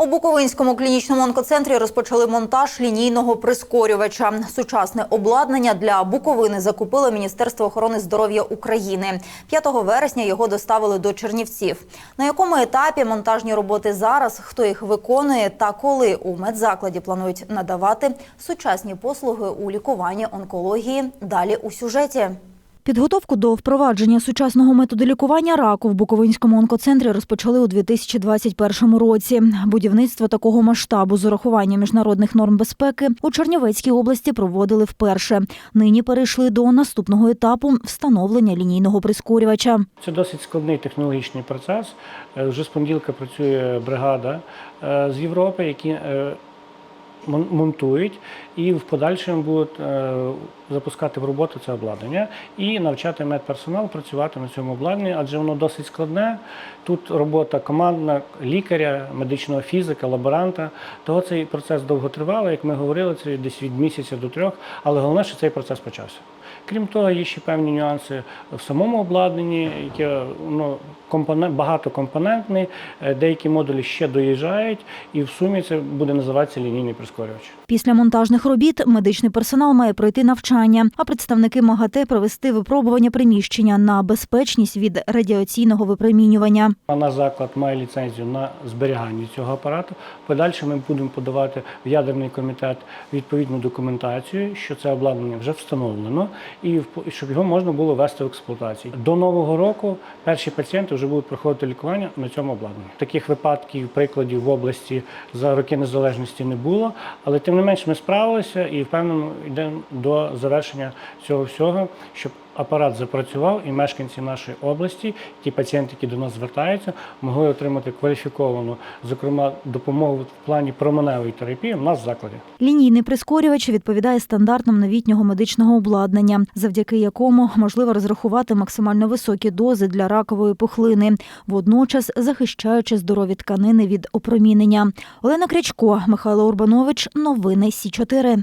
У Буковинському клінічному онкоцентрі розпочали монтаж лінійного прискорювача. Сучасне обладнання для Буковини закупило Міністерство охорони здоров'я України. 5 вересня його доставили до Чернівців. На якому етапі монтажні роботи зараз, хто їх виконує та коли у медзакладі планують надавати сучасні послуги у лікуванні онкології. Далі у сюжеті. Підготовку до впровадження сучасного методу лікування раку в Буковинському онкоцентрі розпочали у 2021 році. Будівництво такого масштабу з урахуванням міжнародних норм безпеки у Чернівецькій області проводили вперше. Нині перейшли до наступного етапу встановлення лінійного прискорювача. Це досить складний технологічний процес. Е, Вже з понеділка працює бригада е, з Європи, які е, монтують і в подальшому будуть е, запускати в роботу це обладнання і навчати медперсонал працювати на цьому обладнанні, адже воно досить складне. Тут робота командна лікаря, медичного фізика, лаборанта. Того цей процес довготривалий, як ми говорили, це десь від місяця до трьох, але головне, що цей процес почався. Крім того, є ще певні нюанси в самому обладнанні, яке ну, компонент, багатокомпонентний, Е, деякі модулі ще доїжджають, і в сумі це буде називатися лінійний прискорювач. Після монтажних робіт медичний персонал має пройти навчання, а представники МАГАТЕ провести випробування приміщення на безпечність від радіаційного випромінювання. А Наш заклад має ліцензію на зберігання цього апарату. Подальше ми будемо подавати в ядерний комітет відповідну документацію, що це обладнання вже встановлено, і щоб його можна було ввести в експлуатацію. До нового року перші пацієнти вже будуть проходити лікування на цьому обладнанні. Таких випадків, прикладів в області за роки незалежності не було, але не менш ми справилися і впевнено йдемо до завершення цього всього, щоб апарат запрацював і мешканці нашої області, ті пацієнти, які до нас звертаються, могли отримати кваліфіковану, зокрема, допомогу в плані променевої терапії в нас в закладі. Лінійний прискорювач відповідає стандартам новітнього медичного обладнання, завдяки якому можливо розрахувати максимально високі дози для ракової пухлини, водночас захищаючи здорові тканини від опромінення. Олена Крячко, Михайло Урбанович. Новини Сі 4